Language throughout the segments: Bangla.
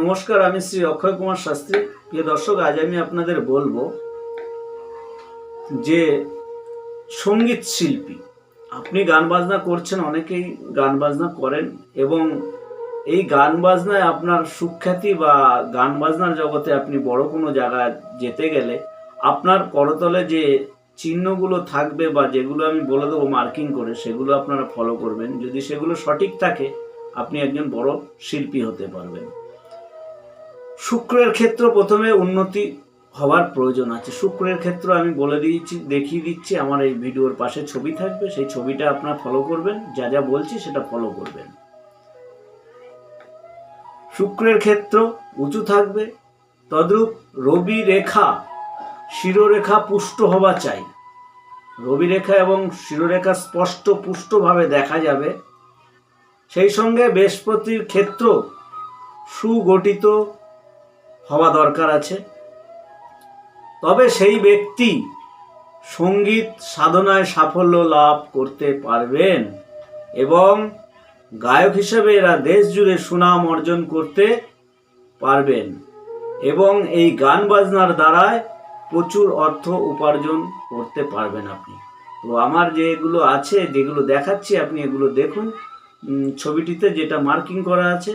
নমস্কার, আমি শ্রী অক্ষয় কুমার শাস্ত্রী। প্রিয় দর্শক, আজ আমি আপনাদের বলব যে সংগীত শিল্পী, আপনি গান বাজনা করছেন, অনেকেই গান বাজনা করেন এবং এই গান বাজনায় আপনার সুখ্যাতি বা গান বাজনার জগতে আপনি বড় কোনো জায়গায় যেতে গেলে আপনার করতলে যে চিহ্নগুলো থাকবে বা যেগুলো আমি বলে দেবো মার্কিং করে, সেগুলো আপনারা ফলো করবেন। যদি সেগুলো সঠিক থাকে, আপনি একজন বড় শিল্পী হতে পারবেন। শুক্রের ক্ষেত্র প্রথমে উন্নতি হওয়ার প্রয়োজন আছে। শুক্রের ক্ষেত্র আমি বলে দিয়েছি, দেখিয়ে দিচ্ছি। আমার এই ভিডিওর পাশে ছবি থাকবে। সেই ছবিটা আপনার ফলো করবেন। যা যা বলছি সেটা ফলো করবেন। শুক্রের ক্ষেত্র উঁচু থাকবে। তদ্রূপ রবি রেখা, শিরোরেখা পুষ্ট হওয়া চাই। রবি রেখা এবং শিরোরেখা স্পষ্ট পুষ্টভাবে দেখা যাবে। সেই সঙ্গে বৃহস্পতির ক্ষেত্র সুগঠিত হওয়া দরকার আছে। তবে সেই ব্যক্তি সংগীত সাধনায় সাফল্য লাভ করতে পারবেন এবং গায়ক হিসেবে এরা দেশ জুড়ে সুনাম অর্জন করতে পারবেন এবং এই গান বাজনার দ্বারায় প্রচুর অর্থ উপার্জন করতে পারবেন আপনি। তো আমার যেগুলো আছে, যেগুলো দেখাচ্ছি, আপনি এগুলো দেখুন। ছবিটিতে যেটা মার্কিং করা আছে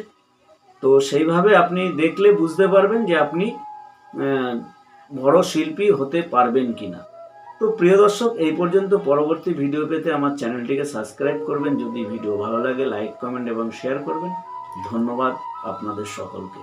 তো সেইভাবে আপনি দেখলে বুঝতে পারবেন যে আপনি বড় শিল্পী হতে পারবেন কি না তো প্রিয় দর্শক, এই পর্যন্ত পরবর্তী ভিডিও পেতে আমার চ্যানেলটিকে সাবস্ক্রাইব করবেন। যদি ভিডিও ভালো লাগে লাইক কমেন্ট এবং শেয়ার করবেন। ধন্যবাদ আপনাদের সকলকে।